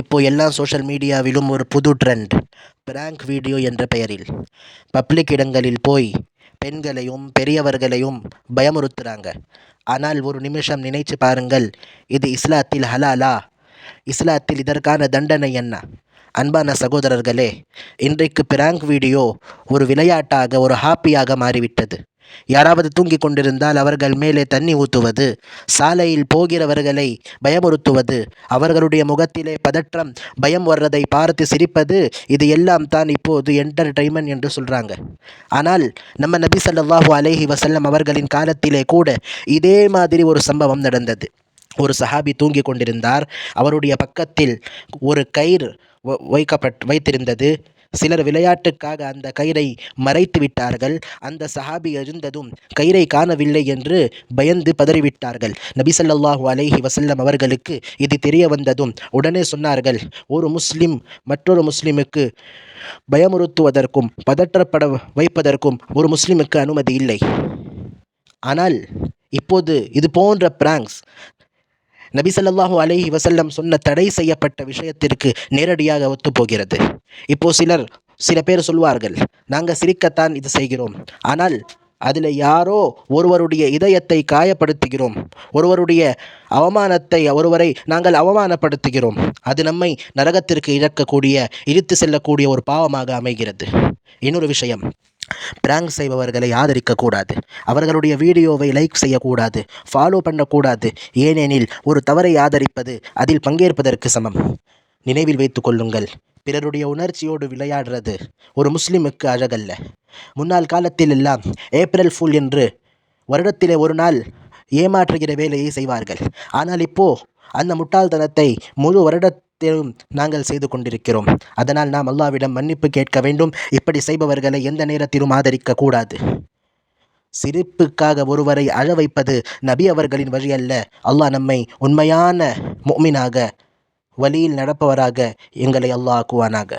இப்போது எல்லா சோஷியல் மீடியாவிலும் ஒரு புது ட்ரெண்ட் பிராங்க் வீடியோ என்ற பெயரில். பப்ளிக் இடங்களில் போய் பெண்களையும் பெரியவர்களையும் பயமுறுத்துகிறாங்க ஆனால் ஒரு நிமிஷம் நினைச்சு பாருங்கள் இது இஸ்லாத்தில் ஹலாலா? இஸ்லாத்தில் இதற்கான தண்டனை என்ன? அன்பான சகோதரர்களே இன்றைக்கு பிராங்க் வீடியோ ஒரு விளையாட்டாக ஒரு ஹாப்பியாக மாறிவிட்டது. யாராவது தூங்கிக் கொண்டிருந்தால் அவர்கள் மேலே தண்ணி ஊற்றுவது சாலையில் போகிறவர்களை பயமுறுத்துவது அவர்களுடைய முகத்திலே பதற்றம் பயம் வர்றதை பார்த்து சிரிப்பது இது எல்லாம் தான் இப்போது என்டர்டைன்மெண்ட் என்று சொல்கிறாங்க ஆனால் நம்ம நபி சல்லாஹூ அலேஹி வசல்லம் அவர்களின் காலத்திலே கூட இதே மாதிரி ஒரு சம்பவம் நடந்தது. ஒரு சஹாபி தூங்கிக் கொண்டிருந்தார். அவருடைய பக்கத்தில் ஒரு கயிறு வ- வைக்கப்பட் வைத்திருந்தது. சிலர் விளையாட்டுக்காக அந்த கயிறை மறைத்து விட்டார்கள். அந்த சஹாபி எழுந்ததும் கயிறை காணவில்லை என்று பயந்து பதறிவிட்டார்கள். நபிசல்லாஹு அலைஹி வசல்லம் அவர்களுக்கு இது தெரிய வந்ததும் உடனே சொன்னார்கள் ஒரு முஸ்லிம் மற்றொரு முஸ்லிமுக்கு பயமுறுத்துவதற்கும் பதற்றப்பட வைப்பதற்கும் ஒரு முஸ்லிமுக்கு அனுமதி இல்லை. ஆனால் இப்போது இது போன்ற பிராங்க்ஸ் நபி ஸல்லல்லாஹு அலைஹி வஸல்லம் சொன்ன தடை செய்யப்பட்ட விஷயத்திற்கு நேரடியாக ஒத்துப்போகிறது. இப்போ சிலர் சில பேர் சொல்வார்கள் நாங்கள் சிரிக்கத்தான் இது செய்கிறோம். ஆனால் அதில் யாரோ ஒருவருடைய இதயத்தை காயப்படுத்துகிறோம். ஒருவருடைய அவமானத்தை ஒருவரை நாங்கள் அவமானப்படுத்துகிறோம். அது நம்மை நரகத்திற்கு இழக்கக்கூடிய இழுத்து செல்லக்கூடிய ஒரு பாவமாக அமைகிறது. இன்னொரு விஷயம் பிராங்க் செய்பவர்களை ஆதரிக்கக்கூடாது. அவர்களுடைய வீடியோவை லைக் செய்யக்கூடாது ஃபாலோ பண்ணக்கூடாது. ஏனெனில் ஒரு தவறை ஆதரிப்பது அதில் பங்கேற்பதற்கு சமம். நினைவில் வைத்துக் கொள்ளுங்கள் பிறருடைய உணர்ச்சியோடு விளையாடுறது ஒரு முஸ்லிமுக்கு அழகல்ல. முன்னாள் காலத்தில் எல்லாம் ஏப்ரல் ஃபுல் என்று வருடத்திலே ஒரு நாள் ஏமாற்றுகிற வேலையை செய்வார்கள். ஆனால் இப்போ அந்த முட்டாள்தனத்தை முழு வருடத்திலும் நாங்கள் செய்து கொண்டிருக்கிறோம். அதனால் நாம் அல்லாவிடம் மன்னிப்பு கேட்க வேண்டும். இப்படி செய்பவர்களை எந்த நேரத்திலும் ஆதரிக்க கூடாது. சிரிப்புக்காக ஒருவரை அழ வைப்பது நபி அவர்களின் வழி அல்ல. அல்லாஹ் நம்மை உண்மையான முஃமினாக வழியில் நடப்பவராக எங்களை அல்லாஹ் ஆக்குவானாக.